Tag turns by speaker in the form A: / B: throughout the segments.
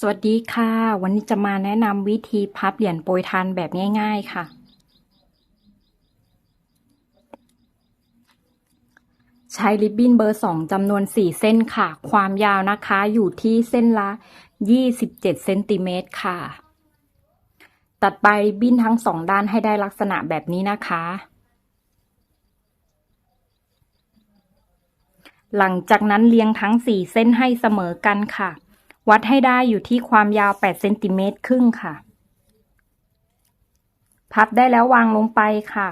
A: สวัสดีค่ะ วันนี้จะมาแนะนำวิธีพับเหรียญโปรยทานแบบง่าย ๆค่ะ ใช้ริบบิ้นเบอร์สองจำนวน4เส้นค่ะ ความยาวนะคะอยู่ที่เส้นละ27เซนติเมตรค่ะ ตัดปลายริบบิ้นทั้งสองด้านให้ได้ลักษณะแบบนี้นะคะ หลังจากนั้นเรียงทั้ง4เส้นให้เสมอกันค่ะ วัดให้ได้อยู่ที่ความยาว8เซนติเมตรครึ่งค่ะ พับได้แล้ววางลงไปค่ะ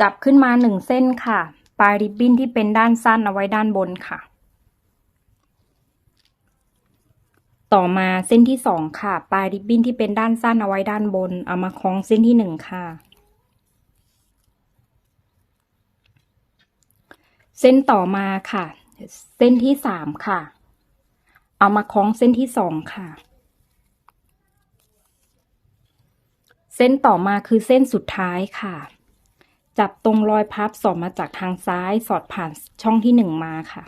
A: จับขึ้นมาหนึ่งเส้นค่ะ ปลายริบบิ้นที่เป็นด้านสั้นเอาไว้ด้านบนค่ะ ต่อมาเส้นที่สองค่ะ ปลายริบบิ้นที่เป็นด้านสั้นเอาไว้ด้านบน เอามาคล้องเส้นที่หนึ่งค่ะ เส้นต่อมาค่ะ เส้นที่สามค่ะ เอามาคล้องเส้นที่สองค่ะ เส้นต่อมาคือเส้นสุดท้ายค่ะ จับตรงรอยพับสอดมาจากทางซ้ายสอดผ่านช่องที่หนึ่งมาค่ะ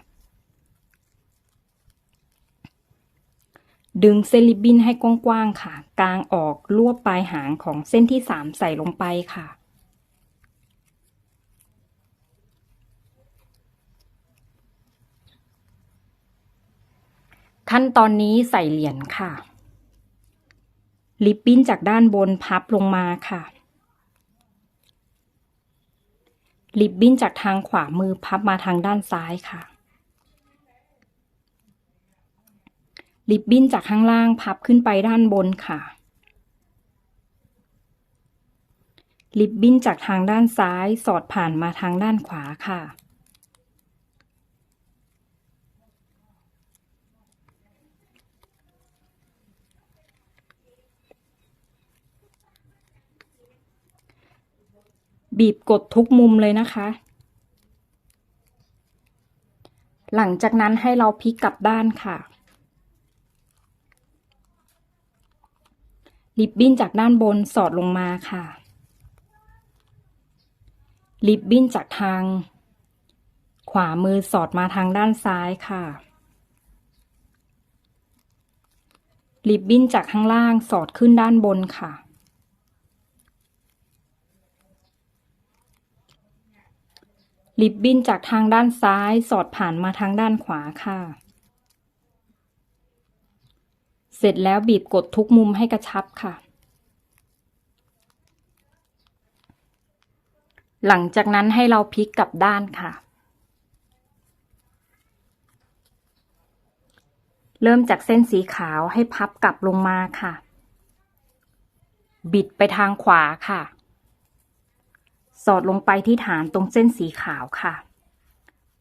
A: ดึงเส้นริบบิ้นให้กว้างๆค่ะ กลางออกรวบปลายหางของเส้นที่สามใส่ลงไปค่ะ ขั้นตอนนี้ใส่เหรียญค่ะริบบิ้นจากด้านบนพับลงมาค่ะริบบิ้นจากทางขวามือพับมาทางด้านซ้ายค่ะริบบิ้นจากข้างล่างพับขึ้นไปด้านบนค่ะริบบิ้นจากทางด้านซ้ายสอดผ่านมาทางด้านขวาค่ะ บีบกดทุกมุมเลยนะคะ หลังจากนั้นให้เราพลิกกลับด้านค่ะ ริบบิ้นจากด้านบนสอดลงมาค่ะ ริบบิ้นจากทาง ขวามือสอดมาทางด้านซ้ายค่ะ ริบบิ้นจากข้างล่างสอดขึ้นด้านบนค่ะ ริบบิ้นจากทางด้านซ้ายสอดผ่านมาทางด้านขวาค่ะ เสร็จแล้วบีบกดทุกมุมให้กระชับค่ะ หลังจากนั้นให้เราพลิกกลับด้านค่ะ เริ่มจากเส้นสีขาวให้พับกลับลงมาค่ะ บิดไปทางขวาค่ะ สอดลงไปที่ฐานตรงเส้นสีขาวค่ะ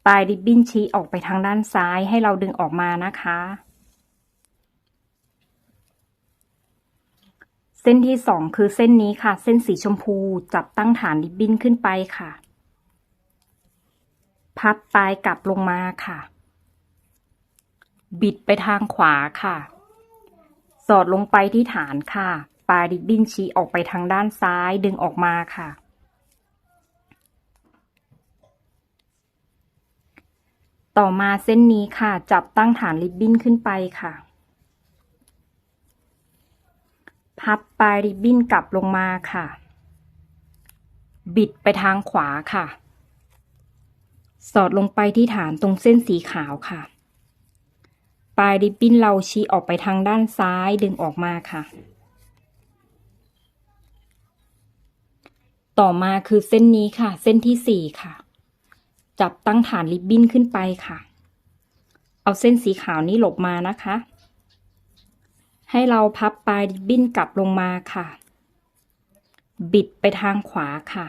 A: ปลายริบบิ้นชี้ออกไปทางด้านซ้ายให้เราดึงออกมานะคะ เส้นที่สองคือเส้นนี้ค่ะ เส้นสีชมพูจับตั้งฐานริบบิ้นขึ้นไปค่ะ พับปลายกลับลงมาค่ะ บิดไปทางขวาค่ะ สอดลงไปที่ฐานค่ะ ปลายริบบิ้นชี้ออกไปทางด้านซ้ายดึงออกมาค่ะ ต่อมาเส้นนี้ค่ะ จับตั้งฐานริบบิ้นขึ้นไปค่ะ พับปลายริบบิ้นกลับลงมาค่ะ บิดไปทางขวาค่ะ สอดลงไปที่ฐานตรงเส้นสีขาวค่ะ ปลายริบบิ้นเราชี้ออกไปทางด้านซ้ายดึงออกมาค่ะ ต่อมาคือเส้นนี้ค่ะ เส้นที่สี่ค่ะ จับตั้งฐานริบบิ้นขึ้นไปค่ะ เอาเส้นสีขาวนี้หลบมานะคะ ให้เราพับปลายริบบิ้นกลับลงมาค่ะ บิดไปทางขวาค่ะ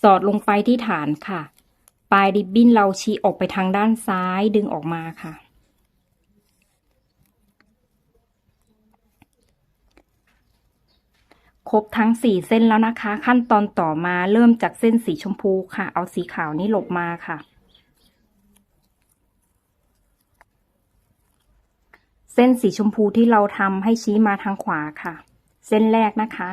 A: สอดลงไปที่ฐานค่ะ ปลายริบบิ้นเราชี้ออกไปทางด้านซ้ายดึงออกมาค่ะ ครบทั้งสี่เส้นแล้วนะคะ ขั้นตอนต่อมาเริ่มจากเส้นสีชมพูค่ะ เอาสีขาวนี้หลบมาค่ะ เส้นสีชมพูที่เราทำให้ชี้มาทางขวาค่ะ เส้นแรกนะคะ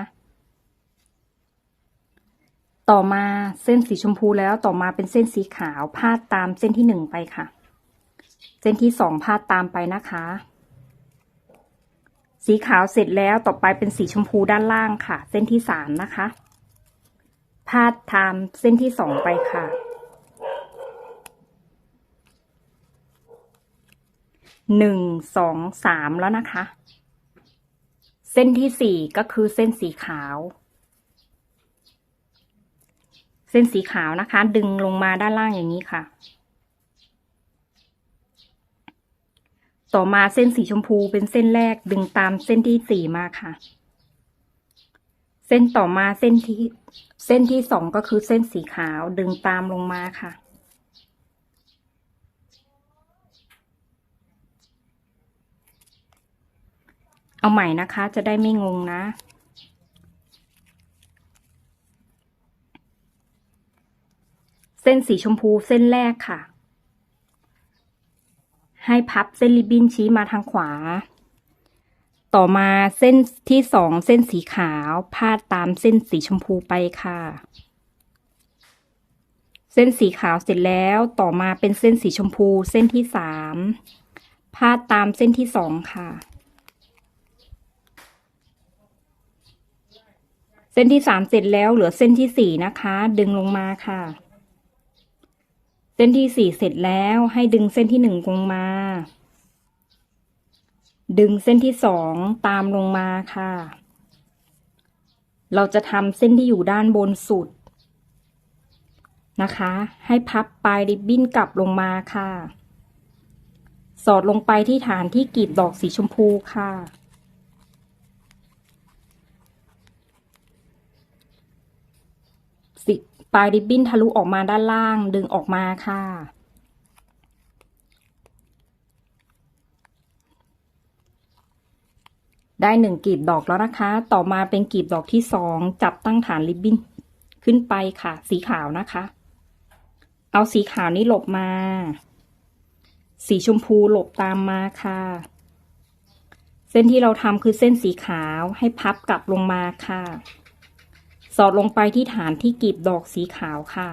A: ต่อมาเส้นสีชมพูแล้วต่อมาเป็นเส้นสีขาวพาดตามเส้นที่หนึ่งไปค่ะ เส้นที่สองพาดตามไปนะคะ สีขาวเสร็จแล้วต่อไปเป็นสีชมพูด้านล่างค่ะ เส้นที่สามนะคะ พาดตามเส้นที่สองไปค่ะ หนึ่ง สอง สามแล้วนะคะ เส้นที่สี่ก็คือเส้นสีขาว เส้นสีขาวนะคะ ดึงลงมาด้านล่างอย่างนี้ค่ะ ต่อมาเส้นสีชมพูเป็นเส้นแรกดึงตามเส้นที่สี่มาค่ะ เส้นต่อมาเส้นที่เส้นที่สองก็คือเส้นสีขาวดึงตามลงมาค่ะ เอาใหม่นะคะจะได้ไม่งงนะเส้นสีชมพูเส้นแรกค่ะ ให้พับเส้นริบบิ้นชี้มาทางขวา ต่อมาเส้นที่สองเส้นสีขาวพาดตามเส้นสีชมพูไปค่ะ เส้นสีขาวเสร็จแล้วต่อมาเป็นเส้นสีชมพู เส้นที่สามพาดตามเส้นที่สองค่ะ เส้นที่สามเสร็จแล้วเหลือเส้นที่สี่นะคะ ดึงลงมาค่ะ ส้นที่สี่เสร็จแล้วให้ดึงเส้นที่หนึ่งลงมา ดึงเส้นที่สองตามลงมาค่ะ เราจะทำเส้นที่อยู่ด้านบนสุดนะคะ ให้พับปลายริบบิ้นกลับลงมาค่ะ สอดลงไปที่ฐานที่กีบดอกสีชมพูค่ะ สิ ปลายริบบิ้นทะลุออกมาด้านล่างดึงออกมาค่ะ ได้หนึ่งกลีบดอกแล้วนะคะ ต่อมาเป็นกลีบดอกที่สองจับตั้งฐานริบบิ้นขึ้นไปค่ะ สีขาวนะคะ เอาสีขาวนี้หลบมา สีชมพูหลบตามมาค่ะ เส้นที่เราทำคือเส้นสีขาวให้พับกลับลงมาค่ะ อดลงไปที่ฐานที่กลีบดอกสีขาวค่ะ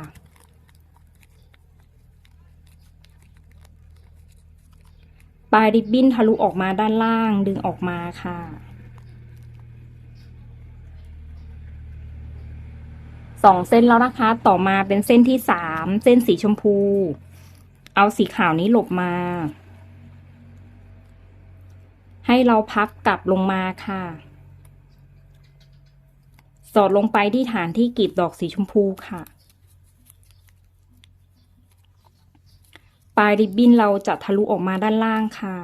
A: ปลายริบบิ้นทะลุออกมาด้านล่างดึงออกมาค่ะ สองเส้นแล้วนะคะ ต่อมาเป็นเส้นที่สามเส้นสีชมพู เอาสีขาวนี้หลบมา ให้เราพับกลับลงมาค่ะ สอดลงไปที่ฐานที่กลีบดอกสีชมพูค่ะ ปลายริบบิ้นเราจะทะลุออกมาด้านล่างค่ะ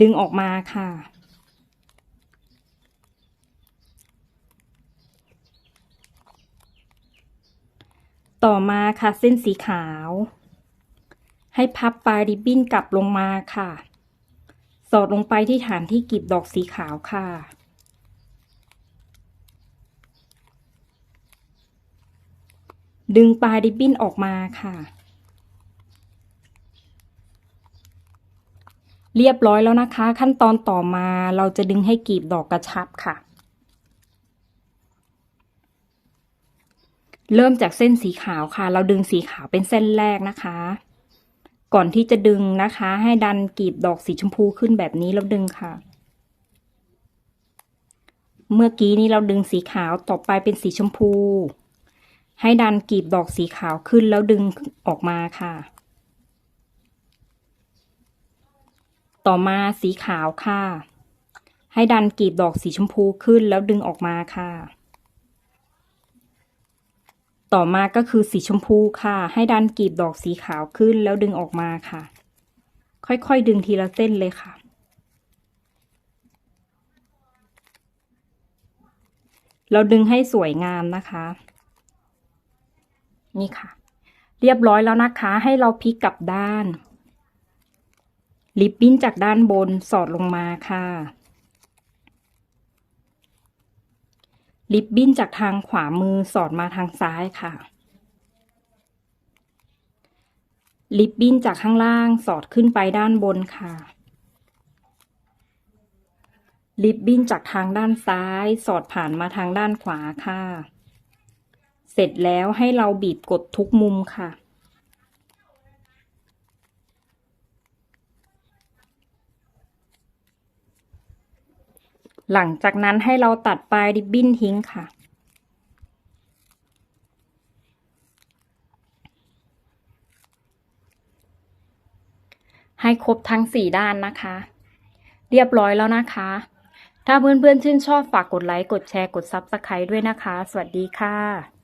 A: ดึงออกมาค่ะ ต่อมาค่ะเส้นสีขาว ให้พับปลายริบบิ้นกลับลงมาค่ะ สอดลงไปที่ฐานที่กลีบดอกสีขาวค่ะ ดึงปลายริบบิ้นออกมาค่ะ เรียบร้อยแล้วนะคะ ขั้นตอนต่อมาเราจะดึงให้กลีบดอกกระชับค่ะ เริ่มจากเส้นสีขาวค่ะ เราดึงสีขาวเป็นเส้นแรกนะคะ ก่อนที่จะดึงนะคะ ให้ดันกลีบดอกสีชมพูขึ้นแบบนี้แล้วดึงค่ะเมื่อกี้นี้เราดึงสีขาวต่อไปเป็นสีชมพู ให้ดันกลีบดอกสีขาวขึ้นแล้วดึงออกมาค่ะ ต่อมาสีขาวค่ะ ให้ดันกลีบดอกสีชมพูขึ้นแล้วดึงออกมาค่ะ ต่อมาก็คือสีชมพูค่ะ ให้ดันกลีบดอกสีขาวขึ้นแล้วดึงออกมาค่ะ ค่อยๆ ดึงทีละเส้นเลยค่ะเราดึงให้สวยงามนะคะ นี่ค่ะ เรียบร้อยแล้วนะคะ ให้เราพลิกกลับด้าน ริบบิ้นจากด้านบนสอดลงมาค่ะ ริบบิ้นจากทางขวามือสอดมาทางซ้ายค่ะ ริบบิ้นจากข้างล่างสอดขึ้นไปด้านบนค่ะริบบิ้นจากทางด้านซ้าย สอดผ่านมาทางด้านขวาค่ะ เสร็จแล้วให้เราบีบกดทุกมุมค่ะ หลังจากนั้นให้เราตัดปลายดิบบิ้นทิ้งค่ะให้ครบทั้ง 4 ด้านนะคะ เรียบร้อยแล้วนะคะ ถ้าเพื่อนๆชื่นชอบฝากกดไลค์ กดแชร์ กดซับสไคร b e ด้วยนะคะ สวัสดีค่ะ